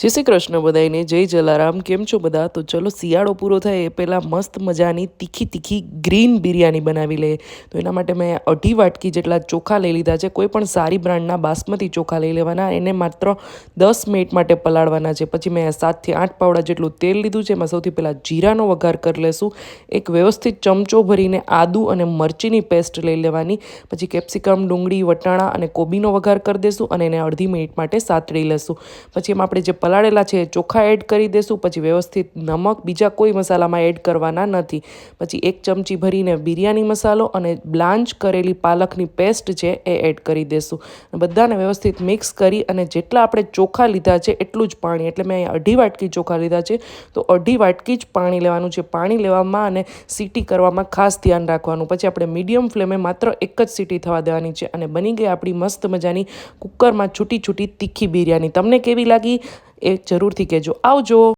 જય શ્રી કૃષ્ણ બધાઈને જય જલારામ, કેમ છો બધા? તો ચલો શિયાળો પૂરો થાય એ પહેલાં મસ્ત મજાની તીખી તીખી ગ્રીન બિરયાની બનાવી લઈએ. તો એના માટે મેં અઢી વાટકી જેટલા ચોખા લઈ લીધા છે. કોઈ પણ સારી બ્રાન્ડના બાસમતી ચોખા લઈ લેવાના. એને માત્ર દસ મિનિટ માટે પલાળવાના છે. પછી મેં સાતથી આઠ પાવડા જેટલું તેલ લીધું છે. એમાં સૌથી પહેલાં જીરાનો વઘાર કરી લેશું. એક વ્યવસ્થિત ચમચો ભરીને આદુ અને મરચીની પેસ્ટ લઈ લેવાની. પછી કેપ્સિકમ, ડુંગળી, વટાણા અને કોબીનો વઘાર કરી દેશું અને એને અડધી મિનિટ માટે સાતળી લેશું. પછી એમાં આપણે જે પલાળેલા છે, ચોખા એડ કરી દેશું, પછી વ્યવસ્થિત નમક, બીજા કોઈ મસાલામાં એડ કરવાના નથી. પછી એક ચમચી ભરીને બિરયાની મસાલો અને બ્લાન્ચ કરેલી પાલકની પેસ્ટ છે એ એડ કરી દેશું. બધાને વ્યવસ્થિત મિક્સ કરી અને જેટલા આપણે ચોખા લીધા છે એટલું જ પાણી, એટલે મેં અહીંયા અઢી વાટકી ચોખા લીધા છે, તો અઢી વાટકી જ પાણી લેવાનું છે. પાણી લેવામાં અને સીટી કરવામાં ખાસ ધ્યાન રાખવાનું. પછી આપણે મીડિયમ ફ્લેમે માત્ર એક જ સીટી થવા દેવાની છે અને બની ગઈ આપણી મસ્ત મજાની કુકરમાં છૂટી છૂટી તીખી બિરયાની. તમને કેવી લાગી? એ જરૂરથી કહેજો. આવજો.